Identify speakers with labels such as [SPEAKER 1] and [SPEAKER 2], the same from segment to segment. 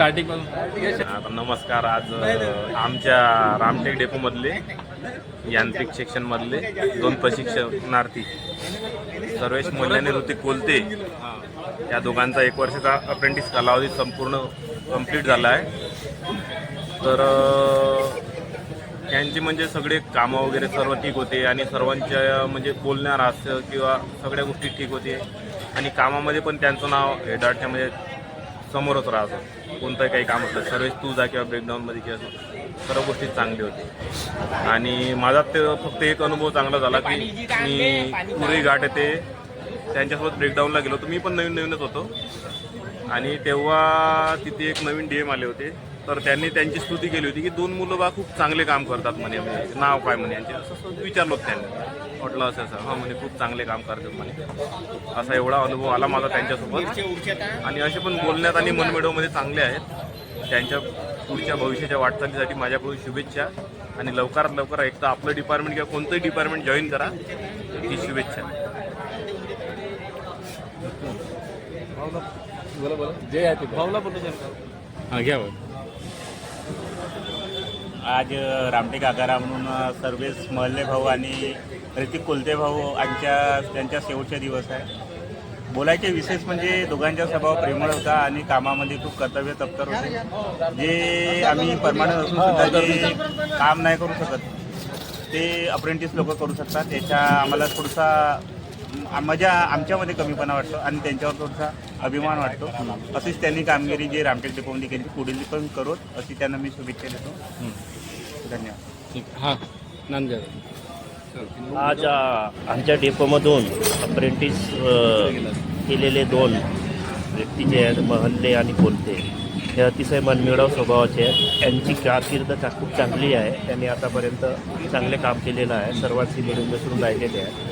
[SPEAKER 1] Starting
[SPEAKER 2] आता नमस्कार आज आमच्या रामटेक डेपोमधले यांत्रिक सेक्शनमधले दोन प्रशिक्षणार्थी सर्वेश मोल्ले आणि ऋतिक कोलते या दोघांचा एक वर्षाचा अप्रेंटिस कालावधी संपूर्ण कंप्लीट झाला आहे. तर अ, त्यांचे म्हणजे सगळे कामं वगैरे सर्व ठीक होते आणि सर्वांच्या म्हणजे बोलण्यावर हास्य किंवा सगळ्या गोष्टी ठीक होते. आणि कामामध्ये पण त्यांचं नाव हेडाटच्या म्हणजे समोरच राहतं. कोणतंही काही काम असतं सर्विस तू जा किंवा ब्रेकडाऊनमध्ये किंवा सर्व गोष्टी चांगली होती. आणि माझा ते फक्त एक अनुभव चांगला झाला की मी पुरी घाट येते त्यांच्यासोबत ब्रेकडाऊनला गेलो होतो. मी पण नवीन नवीनच होतो. आणि तेव्हा तिथे एक नवीन डी एम आले होते. तर त्यांनी त्यांची स्तुती केली होती की दोन मुलं बा खूप चांगले काम करतात म्हणे म्हणजे नाव काय म्हणे यांचे. असं विचारलं होतं त्यांनी. म्हटलं असं असं हां म्हणे खूप चांगले काम करतात म्हणे. असा एवढा अनुभव आला माझा त्यांच्यासोबत. आणि असे पण बोलण्यात आणि मनमिळवमध्ये चांगले आहेत. त्यांच्या पुढच्या भविष्याच्या वाटचालीसाठी माझ्याकडून शुभेच्छा. आणि लवकरात लवकर एक तर आपलं डिपार्टमेंट किंवा कोणतंही डिपार्टमेंट जॉईन करा. ही शुभेच्छा.
[SPEAKER 1] बोला बोला. जे आहे ते भावला बोलतो हां घ्या.
[SPEAKER 3] आज रामटेक आगारा म्हणून सर्वेस महल्ले भाऊ आणि ऋतिक कोलते भाऊ आमच्या त्यांच्या शेवटचे दिवस आहे. बोलायचे विशेष म्हणजे दोघांचा स्वभाव प्रेमळ होता आणि कामामध्ये खूप कर्तव्य तप्तर होते. जे आम्ही परमानंट असून सुद्धा जे काम नाही करू शकत ते अप्रेंटिस लोक करू शकतात. त्याच्या आम्हाला थोडासा मजा आमच्यामध्ये कमीपणा वाटतो आणि त्यांच्यावर थोडासा अभिमान वाटतो. अशीच त्यांनी कामगिरी जे रामटेक डेपोमध्ये केली पुढील पण करोत अशी त्यांना मी शुभेच्छा देतो. धन्यवाद.
[SPEAKER 1] ठीक हां नांदेड
[SPEAKER 4] आज आमच्या डेपोमधून अप्रेंटिस अ, केलेले दोन व्यक्ती जे आहेत महल्ले आणि कोलते हे अतिशय मनमिळाव स्वभावाचे आहेत. यांची कारकीर्द चा खूप चांगली आहे. त्यांनी आतापर्यंत चांगले काम केलेलं आहे. सर्वांशी मिळून मिसळून राहिलेले आहेत.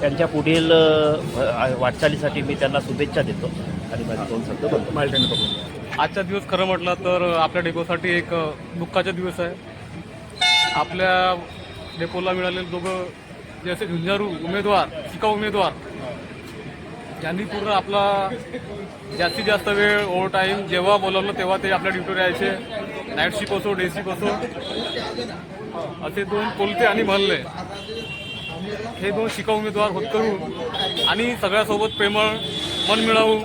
[SPEAKER 4] त्यांच्या पुढील अ, वाटचालीसाठी मी त्यांना शुभेच्छा देतो. आणि माझे दोन शब्द बोलतो
[SPEAKER 1] पकडून
[SPEAKER 5] आजचा दिवस खरं म्हटलं तर आपल्या डेपोसाठी एक दुःखाचा दिवस आहे. आपल्या डेपोला मिळालेले दोघं जे असे झुंजारू उमेदवार शिकाऊ उमेदवार ज्यांनी पूर्ण आपला जास्तीत जास्त वेळ ओव्हर टाईम जेव्हा बोलावलं तेव्हा ते आपल्या ड्युटीवर यायचे. नाईट शिप असो डे शिप असो. असे दोन कोलते आणि महल्ले हे दोन शिका उमेदवार होत करू आणि सगळ्यासोबत प्रेमळ मन मिळावू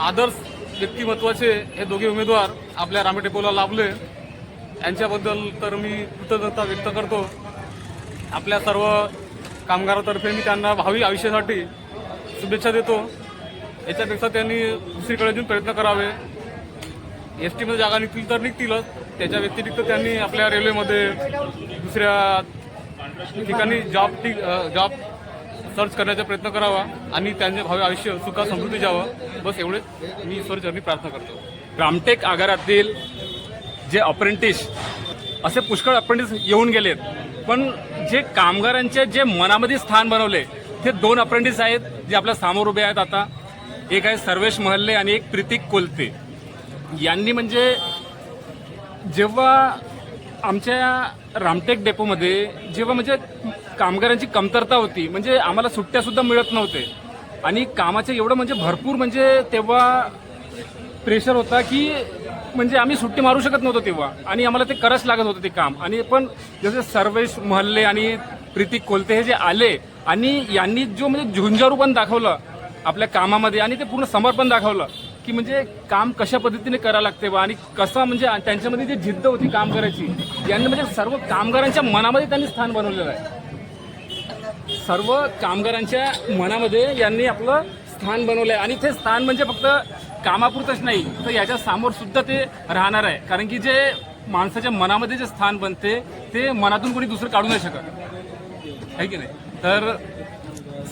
[SPEAKER 5] आदर्श व्यक्तिमत्वाचे हे दोघे उमेदवार आपल्या रामेटेपोला लाभले. यांच्याबद्दल तर मी कृतज्ञता व्यक्त करतो. आपल्या सर्व कामगारातर्फे मी त्यांना भावी आयुष्यासाठी शुभेच्छा देतो. याच्यापेक्षा त्यांनी दुसरीकडे देऊन प्रयत्न करावे. एस टीमध्ये जागा निघतील तर निघतीलच. त्याच्या व्यतिरिक्त त्यांनी आपल्या रेल्वेमध्ये दुसऱ्या ठिकाणी जॉब जॉब सर्च करण्याचा प्रयत्न करावा आणि त्यांचे भावी आयुष्य सुखा समृद्धी जावं. बस एवढेच. मी ईश्वरचरणी प्रार्थना करतो.
[SPEAKER 1] रामटेक आगारातील जे अप्रेंटिस असे पुष्कळ अप्रेंटिस येऊन गेलेत. पण जे कामगारांचे जे मनामध्ये स्थान बनवले ते दोन अप्रेंटिस आहेत जे आपल्यासमोर उभे आहेत आता. एक आहे सर्वेश महल्ले आणि एक प्रीतिक कोलते. यांनी म्हणजे जेव्हा आमच्या रामटेक डेपोमध्ये जेव्हा म्हणजे कामगारांची कमतरता होती. म्हणजे आम्हाला सुट्ट्या सुद्धा मिळत नव्हते. आणि कामाचे एवढं म्हणजे भरपूर म्हणजे तेव्हा प्रेशर होता की म्हणजे आम्ही सुट्टी मारू शकत नव्हतो तेव्हा. आणि आम्हाला ते करावंच लागत होतं ते काम. आणि पण जसे सर्वेश महल्ले आणि प्रीतिक कोलते हे जे आले आणि यांनी जो म्हणजे झुंजारूपण दाखवलं आपल्या कामामध्ये आणि ते पूर्ण समर्पण दाखवलं की म्हणजे काम कशा पद्धतीने करावं लागते बा आणि कसं म्हणजे त्यांच्यामध्ये जी जिद्द होती काम करायची यांनी म्हणजे सर्व कामगारांच्या मनामध्ये त्यांनी स्थान बनवलेलं आहे. सर्व कामगारांच्या मनामध्ये यांनी आपलं स्थान बनवलं आहे आणि ते स्थान म्हणजे फक्त कामापुरतंच नाही तर याच्या समोर सुद्धा ते राहणार आहे. कारण की जे माणसाच्या मनामध्ये जे स्थान बनते ते मनातून कोणी दुसरं काढू नाही शकत. आहे की नाही? तर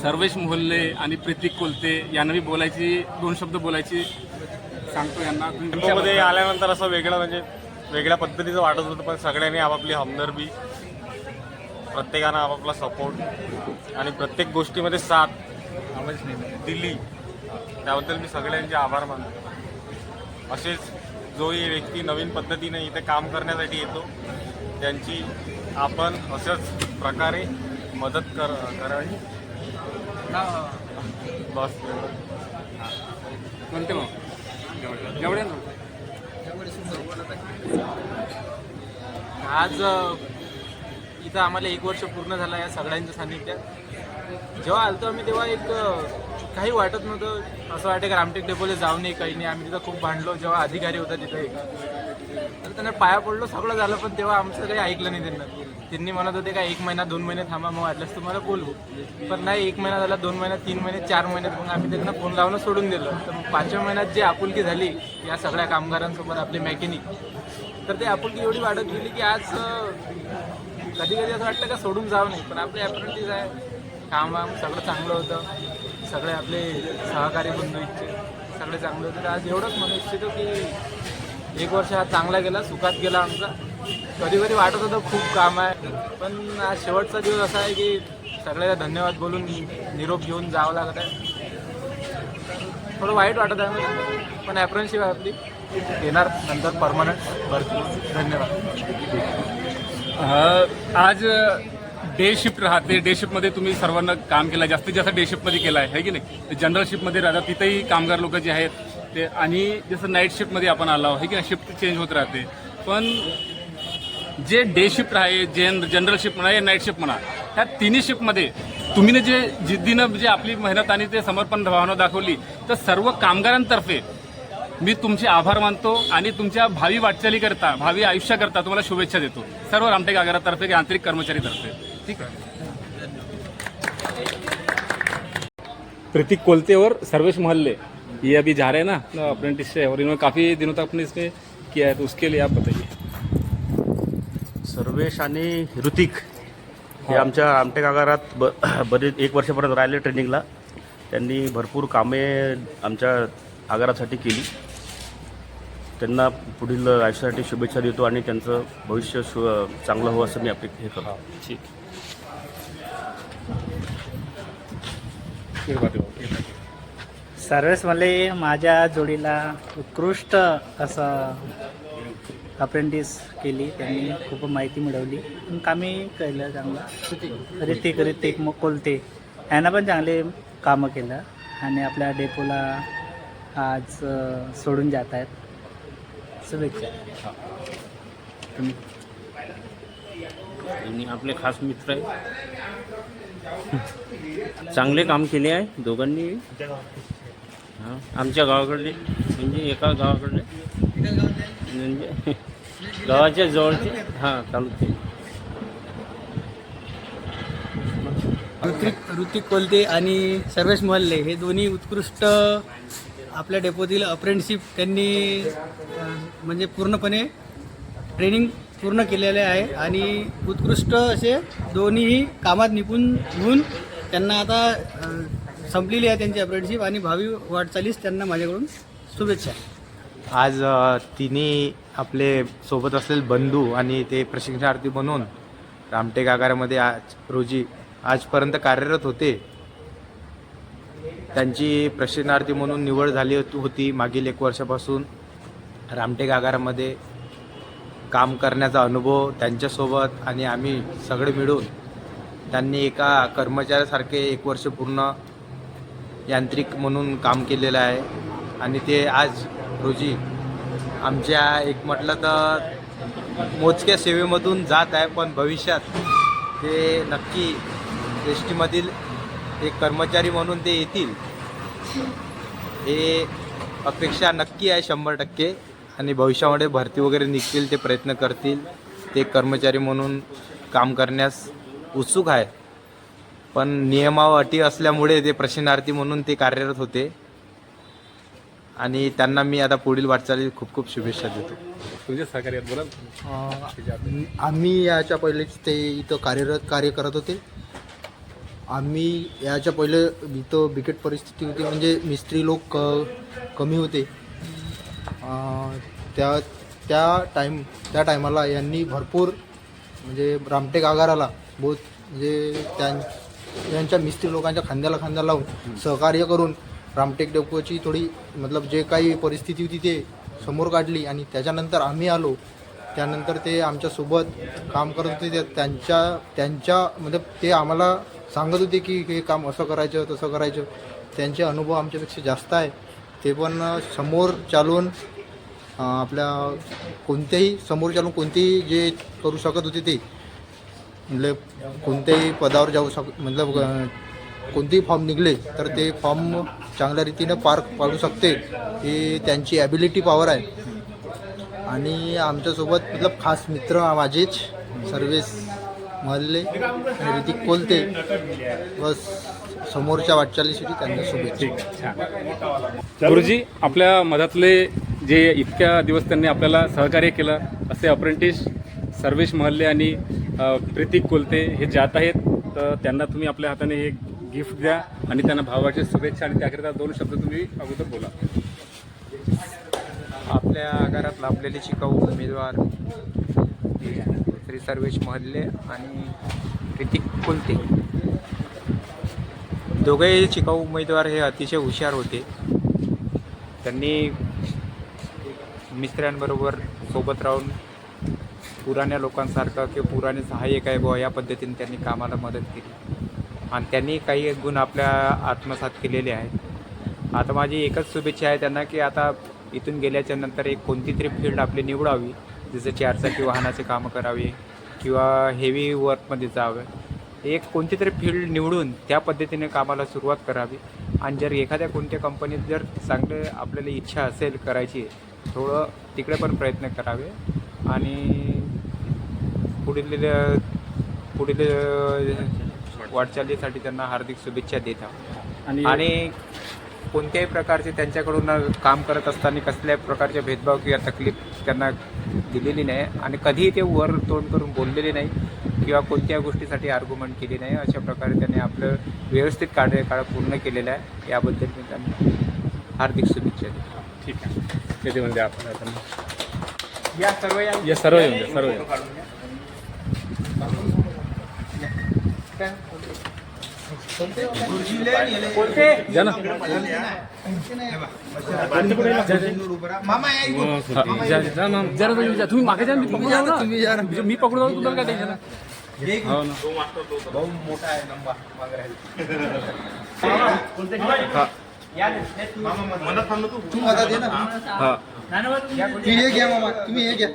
[SPEAKER 1] सर्वेश मोहल्ले आणि प्रीतिक कोलते यांना मी बोलायची दोन शब्द बोलायची सांगतो यांना. तुमच्यामध्ये
[SPEAKER 6] आल्यानंतर असं वेगळं म्हणजे वेगळ्या पद्धतीचं वाटत होतं पण सगळ्यांनी आपापली हमदर्बी प्रत्येकानं आपापला सपोर्ट आणि प्रत्येक गोष्टीमध्ये साथ. दिली. त्याबद्दल मी सगळ्यांचे आभार मानतो. असेच जोही व्यक्ती नवीन पद्धतीने इथे काम करण्यासाठी येतो त्यांची आपण असंच प्रकारे मदत कर करावी. बस.
[SPEAKER 1] म्हणते मग? जेवढे ना
[SPEAKER 7] आज इथं आम्हाला एक वर्ष पूर्ण झालं या सगळ्यांच्या सानिध्यात जेव्हा आलतो आम्ही तेव्हा एक काही वाटत नव्हतं. असं वाटतं की रामटेक डेपोला जाऊ नये काही नाही आम्ही तिथं खूप भांडलो. जेव्हा अधिकारी होता तिथं एक. तर त्यांना पाया पडलो. सगळं झालं पण तेव्हा आमचं काही ऐकलं नाही त्यांना. त्यांनी म्हणत होते का एक महिना दोन महिने थांबा मग वाटल्यास तुम्हाला बोलवू पण नाही एक महिना झाला दोन महिन्यात तीन महिने चार महिन्यात मग आम्ही त्यांना फोन लावणं सोडून दिलं. तर मग पाचव्या महिन्यात जी आपुलकी झाली या सगळ्या कामगारांसोबत आपले मॅकॅनिक तर ते आपुलकी एवढी वाढत गेली की आज कधी कधी असं वाटतं का सोडून जावं नाही पण आपले अप्रेंटिस आहे. काम वाम सगळं चांगलं होतं. सगळे आपले सहकारी बंधू इच्छे सगळे चांगले होते. तर आज एवढंच म्हणू इच्छितो की एक वर्ष हा चांगला गेला सुखात गेला आमचा. कधी कधी वाटत होतं खूप काम आहे. पण आज शेवटचा दिवस असा आहे की सगळ्याला धन्यवाद बोलून निरोप घेऊन जावं लागत आहे. थोडं वाईट वाटत आहे मला पण ॲप्रेनशिप आहे आपली. येणार नंतर परमनंट भरती धन्यवाद.
[SPEAKER 1] आज डे शिफ्ट राहते. डे शिफ्टमध्ये तुम्ही सर्वांना काम केलं जास्तीत जास्त डे शिफ्टमध्ये केलं आहे की नाही? जनरल शिफ्टमध्ये राहतात तिथेही कामगार लोक जे आहेत ते आणि जसं नाईट शिफ्टमध्ये आपण आलो आहे की नाही? शिफ्ट चेंज होत राहते. पण जे डे शिफ्ट आहे जे जनरल शिफ्ट म्हणा या नाईट शिफ्ट म्हणा ह्या तिन्ही शिफ्टमध्ये तुम्ही जे जिद्दीनं जे आपली मेहनत आणि ते समर्पण भावना दाखवली तर सर्व कामगारांतर्फे मी तुमचे आभार मानतो आणि तुमच्या भावी वाटचालीकरता भावी आयुष्याकरता तुम्हाला शुभेच्छा देतो. सर्व रामटेक आगारातर्फे आंतरिक कर्मचारीतर्फे. ठीक है प्रतीक कोलते और सर्वेश मोहल्ले. ये अभी जा रहे हैं ना अप्रेंटिस से और इन्होंने काफ़ी दिनों तक अपने इसमें किया है तो उसके लिए आप बताइए।
[SPEAKER 4] सर्वेश आणि ऋतिक हे आमच्या आमटेक आगारात ब बरेच एक वर्षापर्यंत राहिले ट्रेनिंगला. त्यांनी भरपूर कामे आमच्या आगारासाठी केली. त्यांना पुढील आयुष्यासाठी शुभेच्छा देतो आणि त्यांचं भविष्य शु चांगलं हो असं मी अपेक्षा हे करतो.
[SPEAKER 1] ठीक. है।
[SPEAKER 8] सर्व्हिसमध्ये माझ्या जोडीला उत्कृष्ट असं अप्रेंटिस केली त्यांनी खूप माहिती मिळवली. पण कामही केलं चांगलं. ऋतिक ऋतिक मग कोलते यांना पण चांगले कामं केलं. आणि आपल्या डेपोला आज सोडून जात आहेत. शुभेच्छा.
[SPEAKER 9] आणि आपले खास मित्र आहे चांगले काम केले आहे दोघांनी. हां आमच्या गावाकडले म्हणजे एका गावाकडले. म्हणजे गावाच्या जवळचे हां तालुके.
[SPEAKER 10] ऋतिक ऋतिक कोलते आणि सर्वेश मोहल्ले हे दोन्ही उत्कृष्ट आपल्या डेपोतील अप्रेंटिसशिप त्यांनी म्हणजे पूर्णपणे ट्रेनिंग पूर्ण केलेले आहे आणि उत्कृष्ट असे दोन्हीही कामात निपुण होऊन त्यांना आता संपलेली आहे त्यांची अप्रेंटिसशिप आणि भावी वाटचालीस त्यांना माझ्याकडून शुभेच्छा
[SPEAKER 11] आज तिने तिन्ही आपले सोबत असलेले बंधू आणि ते प्रशिक्षणार्थी बनून रामटेक आगारामध्ये आज रोजी आजपर्यंत कार्यरत होते. त्यांची प्रशिक्षणार्थी म्हणून निवड झाली होती मागील एक वर्षापासून रामटेक आगारामध्ये काम करण्याचा अनुभव त्यांच्यासोबत आणि आम्ही सगळे मिळून त्यांनी एका कर्मचाऱ्यासारखे एक वर्ष पूर्ण यांत्रिक म्हणून काम केलेलं आहे. आणि ते आज रोजी आमच्या एक म्हटलं तर मोजक्या सेवेमधून जात आहे पण भविष्यात ते नक्की एस टीमधील एक कर्मचारी म्हणून ते येतील हे अपेक्षा नक्की आहे शंभर टक्के. आणि भविष्यामध्ये भरती वगैरे निघतील ते प्रयत्न करतील. ते कर्मचारी म्हणून काम करण्यास उत्सुक आहे. पण नियमाव अटी असल्यामुळे ते प्रशिक्षणार्थी म्हणून ते कार्यरत होते. आणि त्यांना मी आता पुढील वाटचाली खूप खूप शुभेच्छा देतो.
[SPEAKER 1] तुमचे सहकारी आहेत बोला.
[SPEAKER 12] आम्ही याच्या पहिलेच ते इथं कार्यरत कार्य करत होते. आम्ही याच्या पहिले इथं बिकट परिस्थिती होती म्हणजे मिस्त्री लोक क कमी होते. त्या त्या टाईम त्या टायमाला यांनी भरपूर म्हणजे रामटेक आगाराला बहुत म्हणजे त्यां यांच्या मिस्त्री लोकांच्या खांद्याला खांदा लावून सहकार्य करून रामटेक डेपोची थोडी मतलब जे काही परिस्थिती होती ते समोर काढली आणि त्याच्यानंतर आम्ही आलो. त्यानंतर ते आमच्यासोबत काम करत होते ते त्यांच्या त्यांच्या म्हणजे ते आम्हाला सांगत होते की हे काम असं करायचं तसं करायचं. त्यांचे अनुभव आमच्यापेक्षा जास्त आहे. ते पण समोर चालून आपल्या कोणत्याही समोर चालून कोणतेही जे करू शकत होते ते म्हणजे कोणत्याही पदावर जाऊ शक मतलब कोणतेही फॉर्म निघले तर ते फॉर्म चांगल्या रीतीनं पार पाडू शकते हे त्यांची ॲबिलिटी पॉवर आहे. आणि आमच्यासोबत मतलब खास मित्र माझेच सर्वेस महल्ले आणि ऋतिक कोलते बस समोरच्या वाटचालीसाठी त्यांना शुभेच्छा.
[SPEAKER 1] गुरुजी आपल्या मधातले जे इतक्या दिवस त्यांनी आपल्याला सहकार्य केलं असे अप्रेंटिस सर्वेश महल्ले आणि प्रीतिक कोलते हे जात आहेत तर त्यांना तुम्ही आपल्या हाताने हे गिफ्ट द्या आणि त्यांना भावाची शुभेच्छा आणि त्याकरिता दोन शब्द तुम्ही अगोदर बोला.
[SPEAKER 11] आपल्या आगारात लाभलेले शिकाऊ उमेदवार. श्री सर्वेश महल्ले आणि ऋतिक कुलते. दोघेही शिकाऊ उमेदवार हे अतिशय हुशार होते. त्यांनी मिस्त्र्यांबरोबर सोबत राहून पुराण्या लोकांसारखं किंवा पुराणे सहाय्यक आहे बुवा या पद्धतीने त्यांनी कामाला मदत केली. आणि त्यांनी काही गुण आपल्या आत्मसात केलेले आहेत. आता माझी एकच शुभेच्छा आहे त्यांना की आता इथून गेल्याच्यानंतर एक कोणती तरी फील्ड आपली निवडावी. जसं चारचाकी वाहनाचे कामं करावे किंवा हेवी वर्कमध्ये जावं एक कोणती तरी फील्ड निवडून त्या पद्धतीने कामाला सुरुवात करावी. आणि जर एखाद्या कोणत्या कंपनीत जर चांगले आपल्याला इच्छा असेल करायची थोडं तिकडे पण प्रयत्न करावे. आणि पुढील पुढील वाटचालीसाठी त्यांना हार्दिक शुभेच्छा देत आहोत.
[SPEAKER 1] आणि
[SPEAKER 11] कोणत्याही प्रकारचे त्यांच्याकडून काम करत असताना कसल्याही प्रकारचे भेदभाव किंवा तकलीफ त्यांना दिलेली नाही आणि कधीही ते वर तोंड करून बोललेले नाही किंवा कोणत्या गोष्टीसाठी आर्ग्युमेंट केली नाही. अशा प्रकारे त्यांनी आपलं व्यवस्थित कार्यकाळ पूर्ण केलेला आहे. याबद्दल मी त्यांना हार्दिक शुभेच्छा देतो.
[SPEAKER 1] ठीक आहे. किती म्हणजे आपण
[SPEAKER 11] या सर्व या
[SPEAKER 1] या सर्व येऊन द्या सर्व तुम्ही मागे जा मी मी पकडून तुम्हाला काय टेन्शन आहे? हो ना
[SPEAKER 12] तू मदत दे ना
[SPEAKER 1] हा
[SPEAKER 12] तुम्ही हे घ्या मामा तुम्ही हे घ्या